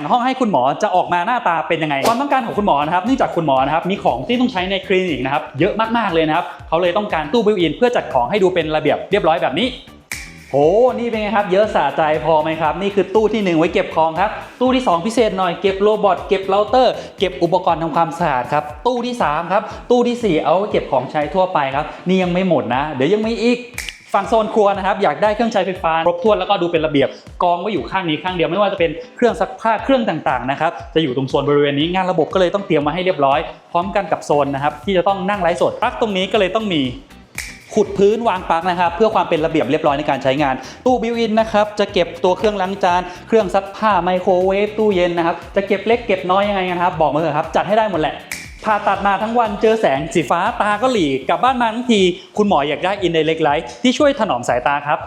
งห้องให้คุณหมอจะออกมาหน้าตาเป็นยังไง ความต้องการของคุณหมอนะครับเนื่องจากคุณหมอนะครับมีของที่ต้องใช้ในคลินิกนะครับเยอะมากๆเลยนะครับเขาเลยต้องการตู้บิวอิน เพื่อจัดของให้ดูเป็นระเบียบเรียบร้อยแบบนี้โห นี่เป็นไงครับ เยอะสะใจพอไหมครับ นี่คือตู้ที่ 1 ไว้เก็บของครับ ตู้ที่ 2 พิเศษหน่อย เก็บโรบอท เก็บเราเตอร์ เก็บอุปกรณ์ทำความสะอาดครับ ตู้ที่ 3 ครับ ตู้ทีสี่4 เอาไว้เก็บของใช้ทั่วไปครับ นี่ยังไม่หมดนะ เดี๋ยวยังมีอีก ฝั่งโซนครัวนะครับอยากได้เครื่องใช้ไฟฟ้าครบถ้วนแล้วก็ดูเป็นระเบียบกองไว้อยู่ข้างนี้ข้างเดียวไม่ว่าจะเป็นเครื่องซักผ้าเครื่องต่างๆนะครับจะอยู่ตรงโซนบริเวณนี้งานระบบก็เลยต้องเตรียมมาให้เรียบร้อย พร้อมกันกับโซนนะครับที่จะต้องนั่งไลฟ์สดปลั๊กตรงนี้ก็เลยต้องมีขุดพื้นวางปลั๊กนะครับเพื่อความเป็นระเบียบเรียบร้อยในการใช้งาน ตู้บิวอินนะครับจะเก็บตัวเครื่องล้างจาน เครื่องซักผ้าไมโครเวฟตู้เย็นนะครับจะเก็บเล็กเก็บน้อยยังไงนะครับบอกมาเถอะครับจัดให้ได้หมดแหละ ผ่าตัดมาทั้งวันเจอแสงสีฟ้าตาก็หลีกลับบ้านมาทั้งที คุณหมออยากได้อินเดเล็กไลท์ที่ช่วยถนอมสายตาครับ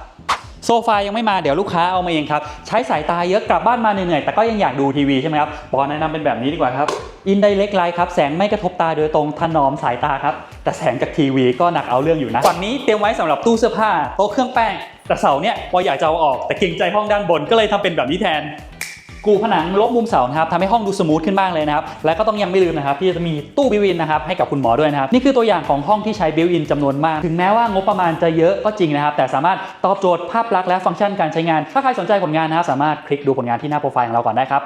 โซฟายังไม่มาเดี๋ยวลูกค้าเอามาเองครับ ใช้สายตาเยอะกลับบ้านมาเหนื่อยๆแต่ก็ยังอยากดูทีวีใช่ไหมครับปอแนะนำเป็นแบบนี้ดีกว่าครับอินไดเล็กไลท์ครับแสงไม่กระทบตาโดยตรงถนอมสายตาครับแต่แสงจากทีวีก็หนักเอาเรื่องอยู่นะฝั่งนี้เตรียมไว้สำหรับตู้เสื้อผ้าโต๊ะเครื่องแป้งแต่เสาเนี่ยปออยากจะเอาออกแต่เกรงใจห้องด้านบนก็เลยทำเป็นแบบนี้แทน กูผนังลบมุมเสานะครับทำให้ห้องดูสมูทขึ้นบ้างเลยนะครับ และก็ต้องยังไม่ลืมนะครับที่จะมีตู้บิวอินนะครับให้กับคุณหมอด้วยนะครับ นี่คือตัวอย่างของห้องที่ใช้บิวอินจำนวนมาก ถึงแม้ว่างบประมาณจะเยอะก็จริงนะครับ แต่สามารถตอบโจทย์ภาพลักษณ์และฟังก์ชันการใช้งาน ถ้าใครสนใจผลงานนะครับสามารถคลิกดูผลงานที่หน้าโปรไฟล์ของเราก่อนได้ครับ